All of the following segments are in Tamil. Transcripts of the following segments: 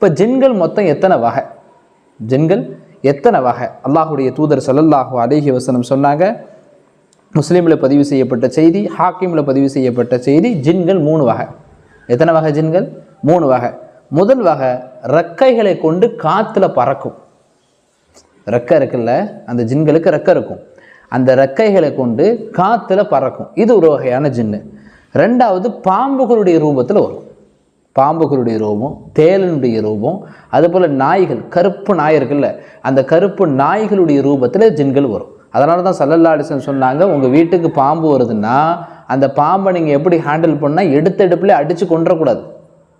இப்போ ஜின்கள் மொத்தம் எத்தனை வகை? ஜின்கள் எத்தனை வகை? அல்லாஹுடைய தூதர் சொல்லல்லாஹு அலேஹி வசனம் சொன்னாங்க முஸ்லீமில் பதிவு செய்யப்பட்ட செய்தி ஹாக்கிமில் பதிவு செய்யப்பட்ட செய்தி ஜின்கள் மூணு வகை. எத்தனை வகை ஜின்கள்? மூணு வகை. முதல் வகை ரெக்கைகளை கொண்டு காற்றுல பறக்கும். ரெக்கை இருக்குல்ல அந்த ஜின்களுக்கு ரெக்கை இருக்கும். அந்த ரெக்கைகளை கொண்டு காற்றுல பறக்கும். இது ஒரு வகையான ஜின்னு. ரெண்டாவது பாம்புகளுடைய ரூபத்தில் வரும். பாம்புகளுடைய ரூபம் தேலனுடைய ரூபம் அதுபோல் நாய்கள் கருப்பு நாய் இருக்குல்ல அந்த கருப்பு நாய்களுடைய ரூபத்தில் ஜின்கள் வரும். அதனால தான் சல்லல்லா அலிசன் சொன்னாங்க உங்கள் வீட்டுக்கு பாம்பு வருதுன்னா அந்த பாம்பை நீங்கள் எப்படி ஹேண்டில் பண்ணால் எடுத்த எடுப்புல அடித்து கொண்டுறக்கூடாது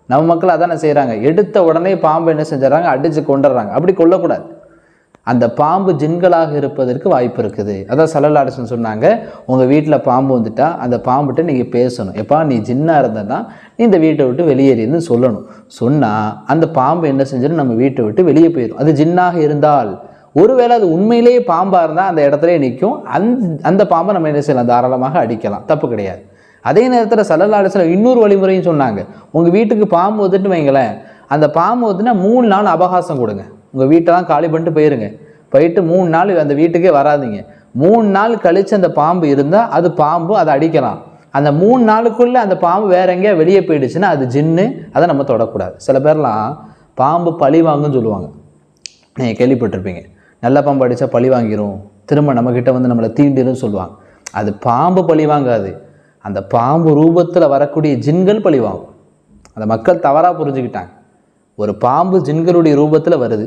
நம்ம மக்கள் அதானே செய்கிறாங்க எடுத்த உடனே பாம்பு என்ன செஞ்சிடறாங்க அடித்து கொண்டுடுறாங்க அப்படி கொல்லக்கூடாது. அந்த பாம்பு ஜின்களாக இருப்பதற்கு வாய்ப்பு இருக்குது. அதான் சலலாடசன் சொன்னாங்க உங்கள் வீட்டில் பாம்பு வந்துட்டா அந்த பாம்புகிட்ட நீங்கள் பேசணும். எப்பா நீ ஜின்னாக இருந்தனா நீ இந்த வீட்டை விட்டு வெளியேறின்னு சொல்லணும். சொன்னால் அந்த பாம்பு என்ன செஞ்சிடும் நம்ம வீட்டை விட்டு வெளியே போயிடும் அது ஜின்னாக இருந்தால் ஒருவேளை அது உண்மையிலேயே பாம்பாக இருந்தால் அந்த இடத்துலயே நிற்கும் அந்த அந்த பாம்பை நம்ம என்ன செய்யலாம்? தாராளமாக அடிக்கலாம். தப்பு கிடையாது. அதே நேரத்தில் சல்லல்லாடிசில் இன்னொரு வழிமுறையும் சொன்னாங்க. உங்கள் வீட்டுக்கு பாம்பு வந்துட்டு வைங்களேன் அந்த பாம்பு வந்துன்னா மூணு நாள் அபகாசம் கொடுங்க. உங்கள் வீட்டெல்லாம் காலி பண்ணிட்டு போயிருங்க. போயிட்டு மூணு நாள் அந்த வீட்டுக்கே வராதீங்க. மூணு நாள் கழித்து அந்த பாம்பு இருந்தால் அது பாம்பு அதை அடிக்கலாம். அந்த மூணு நாளுக்குள்ளே அந்த பாம்பு வேற எங்கேயா வெளியே போயிடுச்சுன்னா அது ஜின்னு அதை நம்ம தொடக்கூடாது. சில பேர்லாம் பாம்பு பழி வாங்குன்னு சொல்லுவாங்க. நீங்கள் கேள்விப்பட்டிருப்பீங்க. நல்ல பாம்பு அடித்தா பழி வாங்கிடும் திரும்ப நம்மக்கிட்ட வந்து நம்மளை தீண்டிடும் சொல்லுவாங்க. அது பாம்பு பழி வாங்காது. அந்த பாம்பு ரூபத்தில் வரக்கூடிய ஜின்கள் பழி வாங்கும். அந்த மக்கள் தவறாக புரிஞ்சுக்கிட்டாங்க. ஒரு பாம்பு ஜின்களுடைய ரூபத்தில் வருது.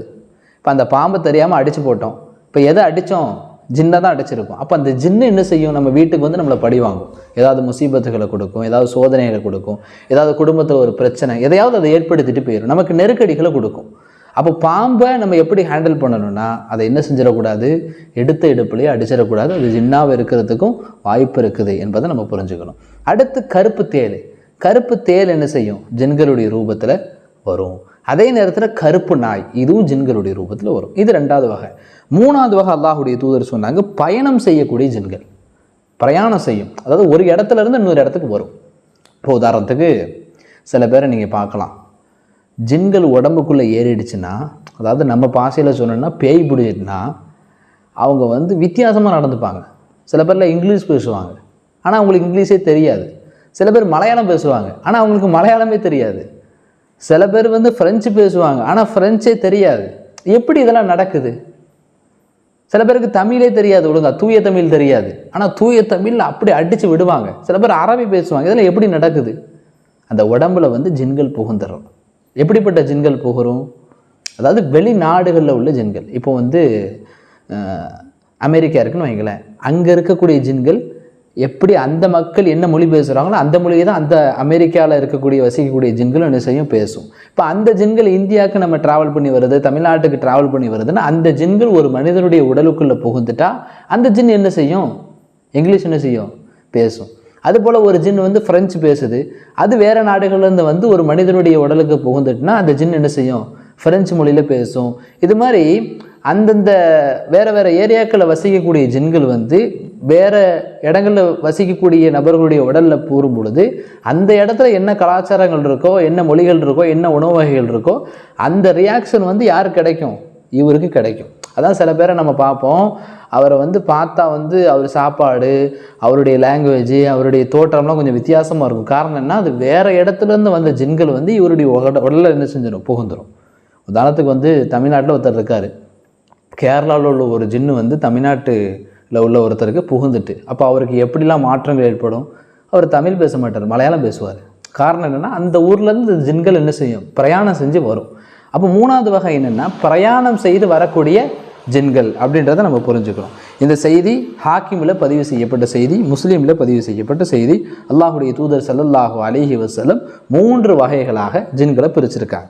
இப்போ அந்த பாம்பை தெரியாமல் அடித்து போட்டோம். இப்போ எதை அடித்தோம் ஜின்னை தான் அடிச்சிருப்போம். அப்போ அந்த ஜின்னு என்ன செய்யும்? நம்ம வீட்டுக்கு வந்து நம்மளை பழி வாங்கும். ஏதாவது முசீபத்துகளை கொடுக்கும் ஏதாவது சோதனைகளை கொடுக்கும் ஏதாவது குடும்பத்தில் ஒரு பிரச்சனை எதையாவது அதை ஏற்படுத்திட்டு போயிடும் நமக்கு நெருக்கடிகளை கொடுக்கும். அப்போ பாம்பை நம்ம எப்படி ஹேண்டில் பண்ணணும்னா அதை என்ன செஞ்சிடக்கூடாது? எடுத்த எடுப்புலேயே அடிச்சிடக்கூடாது. அது ஜின்னாக இருக்கிறதுக்கும் வாய்ப்பு இருக்குது என்பதை நம்ம புரிஞ்சுக்கணும். அடுத்து கருப்பு தேல் கருப்பு தேல் என்ன செய்யும்? ஜின்களுடைய ரூபத்தில் வரும். அதே நேரத்தில் கருப்பு நாய் இதுவும் ஜின்களுடைய ரூபத்தில் வரும். இது ரெண்டாவது வகை. மூணாவது வகை அல்லாஹுடைய தூதர் சொன்னாங்க பயணம் செய்யக்கூடிய ஜின்கள். பிரயாணம் செய்யும். அதாவது ஒரு இடத்துல இருந்து இன்னொரு இடத்துக்கு வரும். இப்போ உதாரணத்துக்கு சில பேரை நீங்கள் பார்க்கலாம். ஜின்கள் உடம்புக்குள்ளே ஏறிடுச்சுன்னா அதாவது நம்ம பாசையில் சொல்லணும்னா பேய் பிடிச்சிட்டுனா அவங்க வந்து வித்தியாசமாக நடந்துப்பாங்க. சில பேரில் இங்கிலீஷ் பேசுவாங்க. ஆனால் அவங்களுக்கு இங்கிலீஷே தெரியாது. சில பேர் மலையாளம் பேசுவாங்க. ஆனால் அவங்களுக்கு மலையாளமே தெரியாது. சில பேர் வந்து ஃப்ரெஞ்சு பேசுவாங்க. ஆனால் ஃப்ரெஞ்சே தெரியாது. எப்படி இதெல்லாம் நடக்குது? சில பேருக்கு தமிழே தெரியாது ஒழுங்கா. தூய தமிழ் தெரியாது. ஆனால் தூய தமிழில் அப்படி அடித்து விடுவாங்க. சில பேர் அரபி பேசுவாங்க. இதெல்லாம் எப்படி நடக்குது? அந்த உடம்புல வந்து ஜின்கள் புகுந்துடும் எப்படிப்பட்ட ஜின்கள் புகுரும்? அதாவது வெளிநாடுகளில் உள்ள ஜின்கள். இப்போ வந்து அமெரிக்கா இருக்குன்னு வைங்களேன். அங்கே இருக்கக்கூடிய ஜின்கள் எப்படி அந்த மக்கள் என்ன மொழி பேசுகிறாங்களோ அந்த மொழியை தான் அந்த அமெரிக்காவில் இருக்கக்கூடிய வசிக்கக்கூடிய ஜின்களும் என்ன செய்யும்? பேசும். இப்போ அந்த ஜின்கள் இந்தியாவுக்கு நம்ம ட்ராவல் பண்ணி வருது தமிழ்நாட்டுக்கு ட்ராவல் பண்ணி வருதுன்னா அந்த ஜின்கள் ஒரு மனிதனுடைய உடலுக்குள்ளே புகுந்துட்டா அந்த ஜின் என்ன செய்யும்? இங்கிலீஷ் என்ன செய்யும்? பேசும். அதுபோல் ஒரு ஜின் வந்து ஃப்ரெஞ்சு பேசுது. அது வேறு நாடுகள்லேருந்து வந்து ஒரு மனிதனுடைய உடலுக்கு புகுந்துட்டுனா அந்த ஜின் என்ன செய்யும்? ஃப்ரெஞ்சு மொழியில் பேசும். இது மாதிரி அந்தந்த வேறு வேறு ஏரியாக்களில் வசிக்கக்கூடிய ஜின்கள் வந்து வேறு இடங்களில் வசிக்கக்கூடிய நபர்களுடைய உடலில் கூறும் பொழுது அந்த இடத்துல என்ன கலாச்சாரங்கள் இருக்கோ என்ன மொழிகள் இருக்கோ என்ன உணவு வகைகள் இருக்கோ அந்த ரியாக்ஷன் வந்து யாருக்கு கிடைக்கும்? இவருக்கு கிடைக்கும். அதான் சில பேரை நம்ம பார்ப்போம். அவரை வந்து பார்த்தா வந்து அவர் சாப்பாடு அவருடைய லாங்குவேஜ் அவருடைய தோற்றம்லாம் கொஞ்சம் வித்தியாசமாக இருக்கும். காரணம் என்ன? அது வேறு இடத்துலேருந்து வந்த ஜின்கள் வந்து இவருடைய உட உடலில் என்ன செஞ்சிடும் புகுந்துடும் உதாரணத்துக்கு வந்து தமிழ்நாட்டில் ஒருத்தர் இருக்கார். கேரளாவில் உள்ள ஒரு ஜின்னு வந்து தமிழ்நாட்டு உள்ள ஒருத்தருக்கு புகுந்துட்டு அப்போ அவருக்கு எப்படிலாம் மாற்றங்கள் ஏற்படும்? அவர் தமிழ் பேச மாட்டார் மலையாளம் பேசுவார். காரணம் என்னென்னா அந்த ஊர்லேருந்து ஜின்கள் என்ன செய்யும்? பிரயாணம் செஞ்சு வரும். அப்போ மூணாவது வகை என்னென்னா பிரயாணம் செய்து வரக்கூடிய ஜின்கள் அப்படின்றத நம்ம புரிஞ்சுக்கிறோம். இந்த செய்தி ஹாக்கிமில் பதிவு செய்யப்பட்ட செய்தி முஸ்லீமில் பதிவு செய்யப்பட்ட செய்தி. அல்லாஹுடைய தூதர் ஸல்லல்லாஹு அலிஹி வசலம் மூன்று வகைகளாக ஜின்களை பிரிச்சிருக்காங்க.